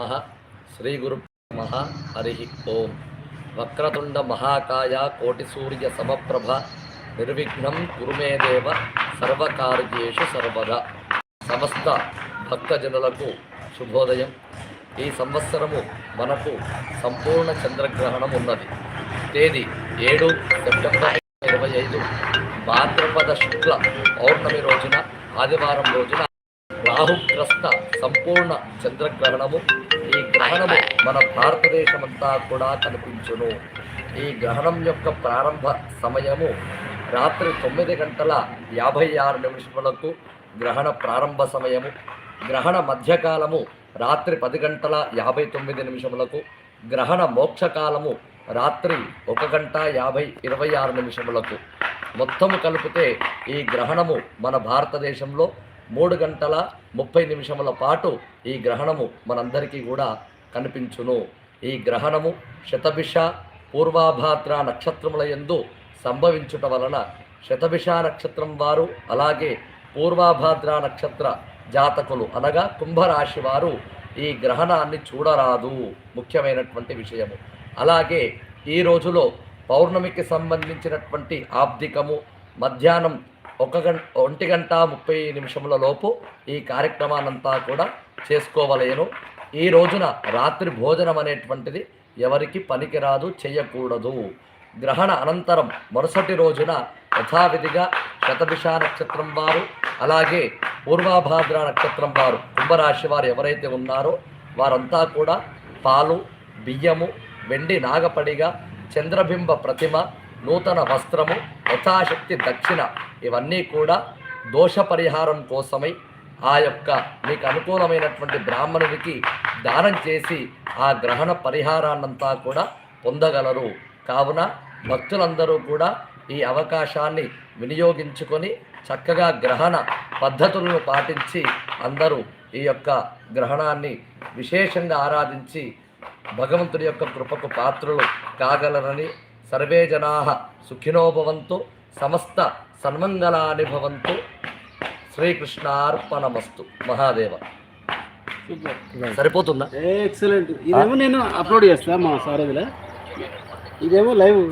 నమ. శ్రీ గురు నమ. హరి ఓం. వక్రతుండ మహాకాయ కోటి సూర్య సమప్రభ. నిర్విఘ్నం కురుమే దేవ సర్వకార్యేషు సర్వదా. సమస్త భక్తజనులకు శుభోదయం. ఈ సంవత్సరము మనకు సంపూర్ణ చంద్రగ్రహణం ఉన్నది. తేదీ ఏడు సెప్టెంబర్ ఇరవై ఐదు. భాద్రపద శుక్ల పౌర్ణమి రోజున ఆదివారం రోజున రాహుగ్రస్త సంపూర్ణ చంద్రగ్రహణము. ఈ గ్రహణము మన భారతదేశమంతా కూడా కనిపించును. ఈ గ్రహణం యొక్క ప్రారంభ సమయము రాత్రి తొమ్మిది గంటల యాభై ఆరు నిమిషములకు గ్రహణ ప్రారంభ సమయము. గ్రహణ మధ్యకాలము రాత్రి పది గంటల యాభై తొమ్మిది నిమిషములకు. గ్రహణ మోక్షకాలము రాత్రి ఒక గంట యాభై ఇరవై ఆరు నిమిషములకు. మొత్తము కలిపితే ఈ గ్రహణము మన భారతదేశంలో మూడు గంటల ముప్పై నిమిషముల పాటు ఈ గ్రహణము మనందరికీ కూడా కనిపించును. ఈ గ్రహణము శతభిష పూర్వాభాద్ర నక్షత్రముల యందు సంభవించుట వలన శతభిష నక్షత్రం వారు అలాగే పూర్వాభాద్ర నక్షత్ర జాతకులు అనగా కుంభరాశి వారు ఈ గ్రహణాన్ని చూడరాదు. ముఖ్యమైనటువంటి విషయము. అలాగే ఈ రోజులో పౌర్ణమికి సంబంధించినటువంటి ఆబ్దికము మధ్యాహ్నం ఒక గంట ఒంటి గంట ముప్పై నిమిషముల లోపు ఈ కార్యక్రమాన్నంతా కూడా చేసుకోవలేను. ఈ రోజున రాత్రి భోజనం అనేటువంటిది ఎవరికి పనికిరాదు చేయకూడదు. గ్రహణ అనంతరం మరుసటి రోజున యథావిధిగా శతభిష నక్షత్రం వారు అలాగే పూర్వాభాద్ర నక్షత్రం వారు కుంభరాశి వారు ఎవరైతే ఉన్నారో వారంతా కూడా పాలు బియ్యము వెండి నాగపడిగా చంద్రబింబ ప్రతిమ నూతన వస్త్రము యథాశక్తి దక్షిణ ఇవన్నీ కూడా దోష పరిహారం కోసమై ఆ యొక్క మీకు అనుకూలమైనటువంటి బ్రాహ్మణుడికి దానం చేసి ఆ గ్రహణ పరిహారాన్నంతా కూడా పొందగలరు. కావున భక్తులందరూ కూడా ఈ అవకాశాన్ని వినియోగించుకొని చక్కగా గ్రహణ పద్ధతులను పాటించి అందరూ ఈ యొక్క గ్రహణాన్ని విశేషంగా ఆరాధించి భగవంతుడి యొక్క కృపకు పాత్రలు కాగలరని సర్వే జనా సుఖినో భవంతు సమస్త సన్మంగళాని భవంతు. శ్రీకృష్ణార్పణమస్తు. మహాదేవ. సరిపోతుందా? ఎక్సలెంట్. ఇదేమో నేను అప్లోడ్ చేస్తా మా సార్ ఇదేమో లైవ్.